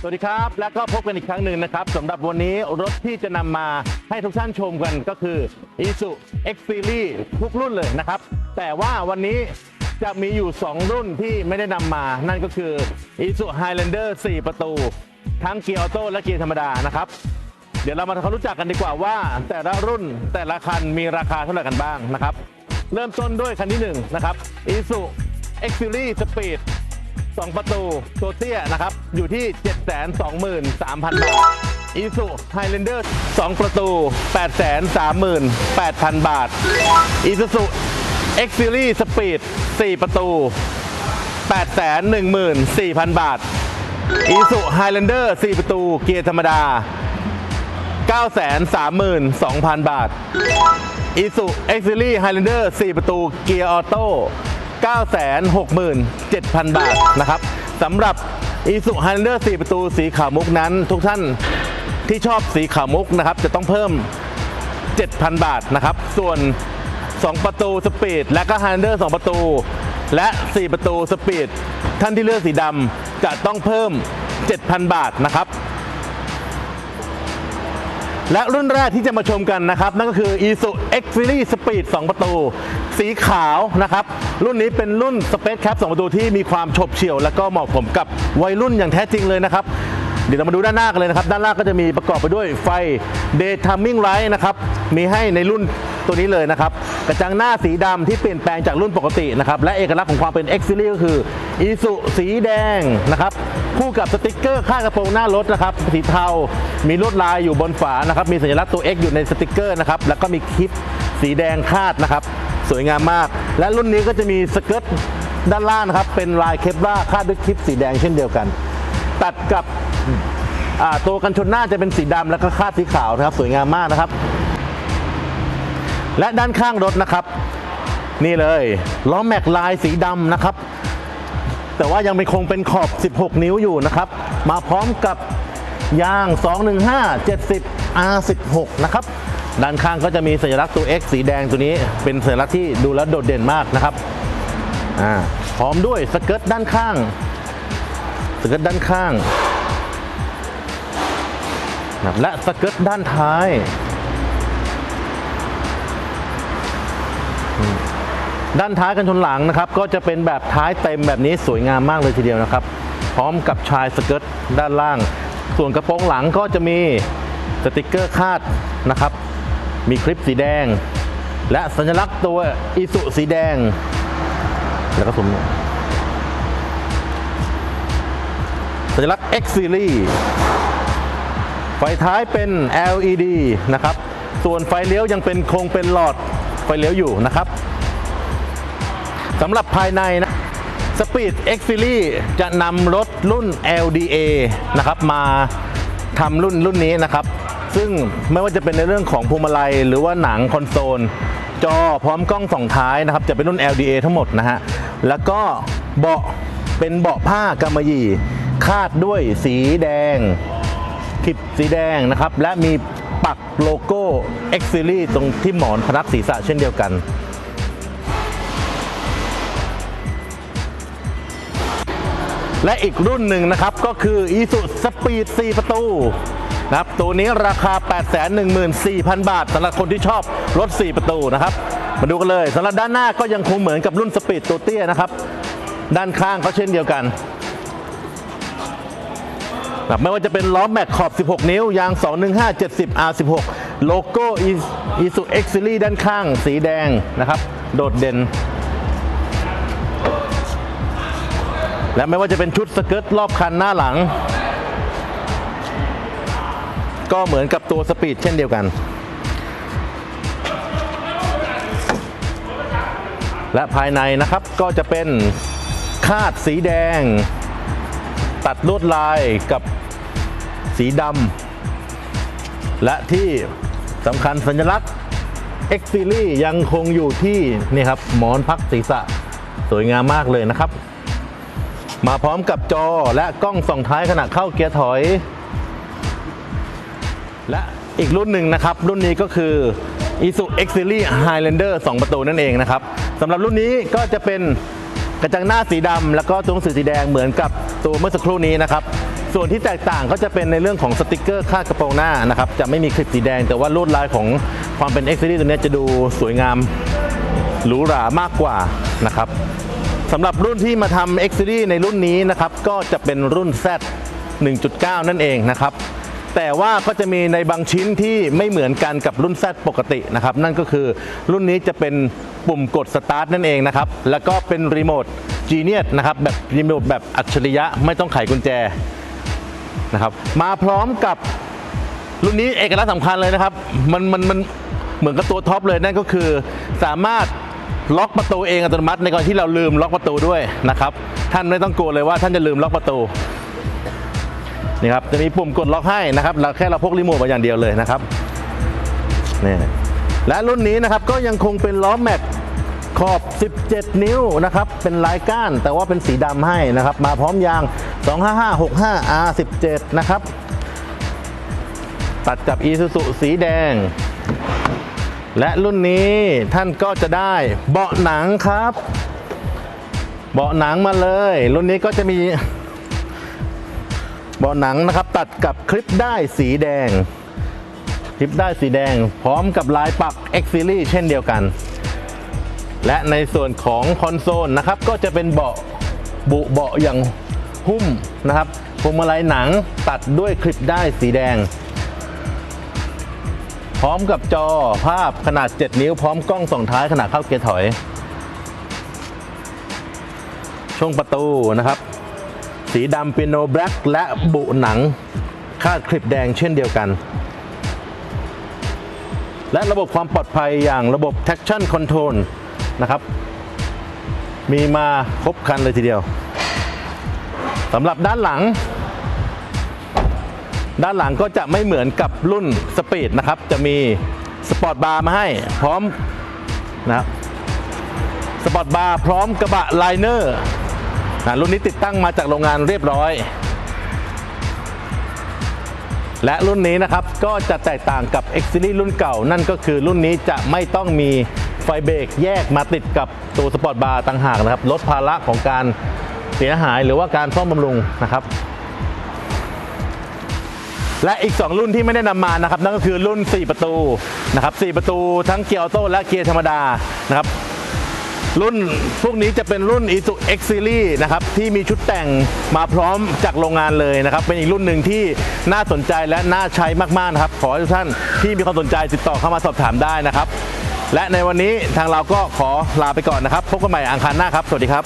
สวัสดีครับ และก็พบกันอีกครั้งหนึ่งนะครับสำหรับวันนี้รถที่จะนำมาให้ทุกท่านชมกันก็คือ i s u X Series ทุกรุ่นเลยนะครับ แต่ว่าวันนี้จะมีอยู่ 2 รุ่นที่ไม่ได้นำมา นั่นก็คือ i s u Highlander 4 ประตู ทั้งเกียร์ออโต้และเกียร์ธรรมดานะครับ เดี๋ยวเรามาทำความรู้จักกันดีกว่าว่า แต่ละรุ่นแต่ละคันมีราคาเท่าไหร่กันบ้างนะครับ เริ่มต้นด้วยคันที่หนึ่งนะครับ i s u X Series Speed 2 ประตูตัวเตี้ยนะครับ อยู่ที่ 723,000 บาทอีซูไฮเลนเดอร์2ประตู 838,000 บาทอีซูซูเอ็กซ์ซีรีส์สปีด4ประตู 814,000 บาทอีซูไฮเลนเดอร์4ประตูเกียร์ธรรมดา 932,000 บาทอีซูเอ็กซ์ซีรีส์ไฮเลนเดอร์4ประตูเกียร์ออโต้ 967,000 บาทนะครับสำหรับ Isuzu Highlander 4ประตูสีขาวมุกนั้น ทุกท่านที่ชอบสีขาวมุกนะครับ จะต้องเพิ่ม 7,000 บาทนะครับ ส่วน 2 ประตูสปีด และก็ Highlander 2ประตู และ 4 ประตูสปีด ท่านที่เลือกสีดำจะต้องเพิ่ม 7,000 บาทนะครับ และรุ่นแรกที่จะมาชมกันนะครับ นั่นก็คือ Isuzu X Series Speed 2 ประตู สีขาวนะครับ รุ่นนี้เป็นรุ่น Space Cap 2ประตูที่มีความฉบเฉี่ยว และก็เหมาะสมกับวัยรุ่นอย่างแท้จริงเลยนะครับ เดี๋ยวเรามาดูด้านหน้ากันเลยนะครับ ด้านล่างก็จะมีประกอบไปด้วยไฟ Day Timing Light นะครับ มีให้ในรุ่นตัวนี้เลยนะครับ กระจังหน้าสีดำที่เปลี่ยนแปลงจากรุ่นปกตินะครับ และเอกลักษณ์ของความเป็น X Series ก็คือ Isuzu สีแดงนะครับคู่กับสติกเกอร์ข้างกระโปรงหน้ารถนะครับสีเทา มีลวดลายอยู่บนฝานะครับ มีสัญลักษณ์ตัว X อยู่ในสติกเกอร์นะครับ แล้วก็มีคลิปสีแดงคาดนะครับ สวยงามมาก และรุ่นนี้ก็จะมีสเกิร์ตด้านล่างนะครับ เป็นลายเคปลาคาดด้วยคลิปสีแดงเช่นเดียวกัน ตัดกับตัวกันชนหน้าจะเป็นสีดำแล้วก็คาดสีขาวนะครับ สวยงามมากนะครับ และด้านข้างรถนะครับ นี่เลยล้อแม็กลายสีดำนะครับ แต่ว่ายังเป็นคงเป็นขอบ 16 นิ้วอยู่นะครับ มาพร้อมกับยาง 215 70 R16 นะครับ ด้านข้างก็จะมีสัญลักษณ์ตัว X สีแดงตัวนี้ เป็นสัญลักษณ์ที่ดูแล้วโดดเด่นมากนะครับอ่าพร้อมด้วยสเกิร์ตด้านข้าง สเกิร์ตด้านข้างและสเกิร์ตด้านท้ายด้านท้ายกันชนหลังนะครับ ก็จะเป็นแบบท้ายเต็มแบบนี้สวยงามมากเลยทีเดียวนะครับ พร้อมกับชายสเกิร์ตด้านล่าง ส่วนกระโปรงหลังก็จะมีสติกเกอร์คาดนะครับ มีคลิปสีแดง และสัญลักษณ์ตัวอิสุสีแดง แล้วก็สวมสัญลักษณ์ X Series ไฟท้ายเป็น LED นะครับ ส่วนไฟเลี้ยวยังเป็นคงเป็นหลอดไฟเลี้ยวอยู่นะครับสำหรับภายในนะ Speed X Series จะนำรถรุ่น LDA นะครับ มาทำรุ่นรุ่นนี้นะครับ ซึ่งไม่ว่าจะเป็นในเรื่องของพวงมาลัย หรือว่าหนังคอนโซล จอพร้อมกล้องสองท้ายนะครับ จะเป็นรุ่น LDA ทั้งหมดนะฮะ แล้วก็เบาะเป็นเบาะผ้ากำมะหยี่ คาดด้วยสีแดงคลิปสีแดงนะครับ และมีปักโลโก้ X Series ตรงที่หมอนพนักศีรษะเช่นเดียวกันและอีกรุ่นหนึ่งนะครับ ก็คือ i s u Speed 4 ประตู นะครับตัวนี้ราคา 814,000 บาทสำหรับคนที่ชอบรถ 4 ประตูนะครับ มาดูกันเลยสำหรับด้านหน้าก็ยังคงเหมือนกับรุ่น Speed ตัวเตี้ยนะครับ ด้านข้างก็เช่นเดียวกันนะไม่ว่าจะเป็นล้อแม็กขอบ 16 นิ้ว ยาง 215 70 R16 โลโก้ Isuzu X Series ด้านข้าง สีแดงนะครับ โดดเด่น และไม่ว่าจะเป็นชุดสเกิร์ตรอบคันหน้าหลัง ก็เหมือนกับตัวสปีดเช่นเดียวกัน และภายในนะครับก็จะเป็นคาดสีแดง ตัดลวดลายกับสีดำและที่สำคัญสัญลักษณ์ X Series ยังคงอยู่ที่นี่ครับหมอนพักศีรษะสวยงามมากเลยนะครับ มาพร้อมกับจอและกล้องส่องท้ายขณะเข้าเกียร์ถอย และอีกรุ่นหนึ่งนะครับ รุ่นนี้ก็คือ Isuzu X Series Highlander 2 ประตูนั่นเองนะครับสำหรับรุ่นนี้ก็จะเป็นกระจังหน้าสีดำแล้วก็ตัวหนังสือสีแดงเหมือนกับตัวเมื่อสักครู่นี้นะครับส่วนที่แตกต่างก็จะเป็นในเรื่องของสติกเกอร์คาดกระโปรงหน้านะครับจะไม่มีคลิปสีแดง แต่ว่าลวดลายของความเป็น X Series ตัวนี้จะดูสวยงามหรูหรามากกว่านะครับสำหรับรุ่นที่มาทำ X Series ในรุ่นนี้นะครับก็จะเป็นรุ่น Z 1.9 นั่นเองนะครับ แต่ว่าก็จะมีในบางชิ้นที่ไม่เหมือนกันกับรุ่น Z ปกตินะครับ นั่นก็คือรุ่นนี้จะเป็นปุ่มกดสตาร์ทนั่นเองนะครับ แล้วก็เป็นรีโมท Genius นะครับ แบบรีโมทแบบอัจฉริยะไม่ต้องไขกุญแจนะครับ มาพร้อมกับรุ่นนี้เอกลักษณ์สำคัญเลยนะครับ มันมันมันเหมือนกับตัวท็อปเลยนั่นก็คือสามารถล็อกประตูเองอัตโนมัติในกรณีที่เราลืมล็อกประตูด้วยนะครับ ท่านไม่ต้องกลัวเลยว่าท่านจะลืมล็อกประตู นี่ครับจะมีปุ่มกดล็อกให้นะครับเราแค่เราพกรีโมทมาอย่างเดียวเลยนะครับนี่และรุ่นนี้นะครับก็ยังคงเป็นล้อแม็กขอบ 17 นิ้วนะครับ เป็นลายก้านแต่ว่าเป็นสีดำให้นะครับ มาพร้อมยาง 25565 R17 นะครับ ตัดกับ Isuzu สีแดง และรุ่นนี้ท่านก็จะได้เบาะหนังครับ เบาะหนังมาเลย รุ่นนี้ก็จะมี เบาะหนังนะครับตัดกับคลิปได้สีแดง คลิปได้สีแดง พร้อมกับลายปัก X Series เช่นเดียวกัน และในส่วนของคอนโซลนะครับก็จะเป็นเบาะบุเบาะอย่างหุ้มนะครับพวงมาลัยหนังตัดด้วยคลิปได้สีแดง พร้อมกับจอภาพขนาด 7 นิ้ว พร้อมกล้องส่องท้ายขนาดเข้าเกียร์ถอย ช่วงประตูนะครับ สีดำเปียโนแบล็กและบุหนังคาดคลิปแดงเช่นเดียวกัน และระบบความปลอดภัยอย่างระบบ traction control นะครับ มีมาครบคันเลยทีเดียวสำหรับด้านหลัง ด้านหลังก็จะไม่เหมือนกับรุ่นสปีดนะครับ จะมีสปอร์ตบาร์มาให้พร้อมนะสปอร์ตบาร์พร้อมกระบะไลเนอร์ รุ่นนี้ติดตั้งมาจากโรงงานเรียบร้อย และรุ่นนี้นะครับก็จะแตกต่างกับ X Series รุ่นเก่า นั่นก็คือรุ่นนี้จะไม่ต้องมีไฟเบรกแยกมาติดกับตัวสปอร์ตบาร์ต่างหากนะครับลดภาระของการเสียหายหรือว่าการซ่อมบำรุงนะครับ และอีก 2 รุ่นที่ไม่ได้นำมานะครับ นั่นก็คือรุ่น 4 ประตูนะครับ4ประตูทั้งเกียร์ออโต้และเกียร์ธรรมดานะครับ รุ่นพวกนี้จะเป็นรุ่น i s u X Series นะครับที่มีชุดแต่งมาพร้อมจากโรงงานเลยนะครับ เป็นอีกรุ่นหนึ่งที่น่าสนใจและน่าใช้มากๆนะครับ ขอให้ทุกท่านที่มีความสนใจติดต่อเข้ามาสอบถามได้นะครับ และในวันนี้ทางเราก็ขอลาไปก่อนนะครับ พบกันใหม่อังคารหน้าครับ สวัสดีครับ